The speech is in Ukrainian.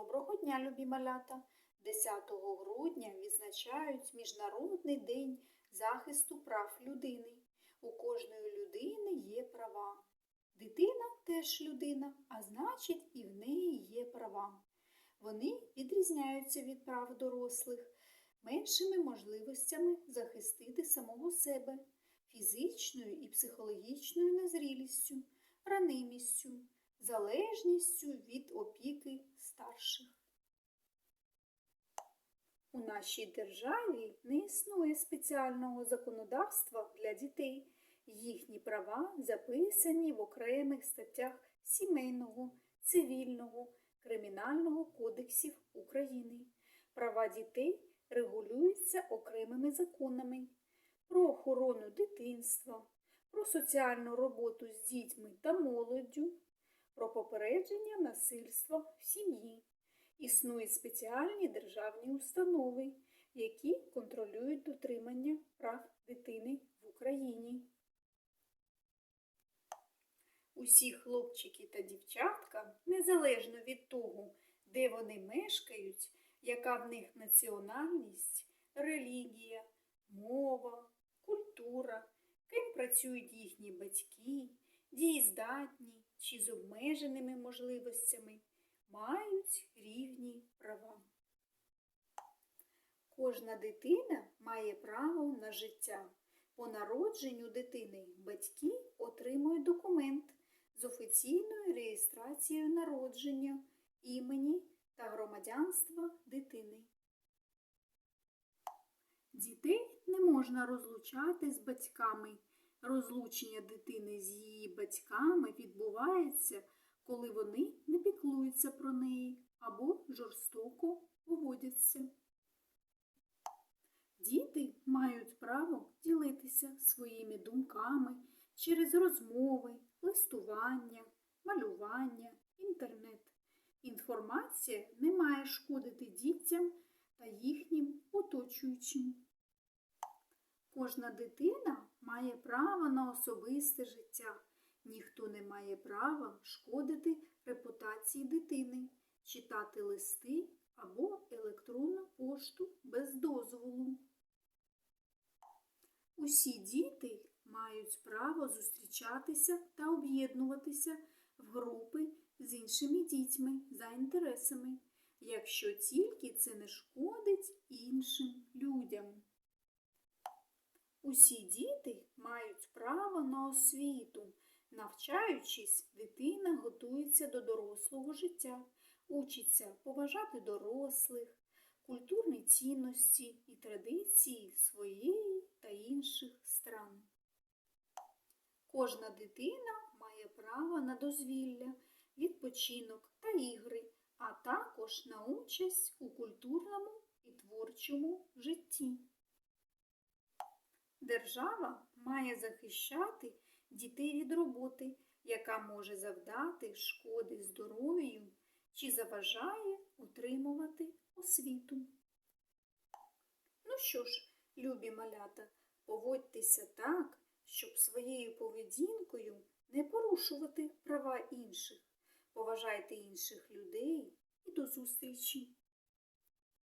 Доброго дня, любі малята! 10 грудня відзначають Міжнародний день захисту прав людини. У кожної людини є права. Дитина теж людина, а значить і в неї є права. Вони відрізняються від прав дорослих меншими можливостями захистити самого себе, фізичною і психологічною незрілістю, ранимістю, залежністю від опіки старших. У нашій державі не існує спеціального законодавства для дітей. Їхні права записані в окремих статтях Сімейного, Цивільного, Кримінального кодексів України. Права дітей регулюються окремими законами про охорону дитинства, про соціальну роботу з дітьми та молоддю, про попередження насильства в сім'ї. Існують спеціальні державні установи, які контролюють дотримання прав дитини в Україні. Усі хлопчики та дівчатка, незалежно від того, де вони мешкають, яка в них національність, релігія, мова, культура, ким працюють їхні батьки, дієздатні чи з обмеженими можливостями, мають рівні права. Кожна дитина має право на життя. По народженню дитини батьки отримують документ з офіційною реєстрацією народження, імені та громадянства дитини. Дітей не можна розлучати з батьками. Розлучення дитини з її батьками відбувається, коли вони не піклуються про неї або жорстоко поводяться. Діти мають право ділитися своїми думками через розмови, листування, малювання, інтернет. Інформація не має шкодити дітям та їхнім оточуючим. Кожна дитина має право на особисте життя. Ніхто не має права шкодити репутації дитини, читати листи або електронну пошту без дозволу. Усі діти мають право зустрічатися та об'єднуватися в групи з іншими дітьми за інтересами, якщо тільки це не шкодить іншим людям. Усі діти мають право на освіту. Навчаючись, дитина готується до дорослого життя, учиться поважати дорослих, культурні цінності і традиції своєї та інших стран. Кожна дитина має право на дозвілля, відпочинок та ігри, а також на участь у культурному і творчому житті. Держава має захищати дітей від роботи, яка може завдати шкоди здоров'ю чи заважає утримувати освіту. Ну що ж, любі малята, поводьтеся так, щоб своєю поведінкою не порушувати права інших. Поважайте інших людей і до зустрічі!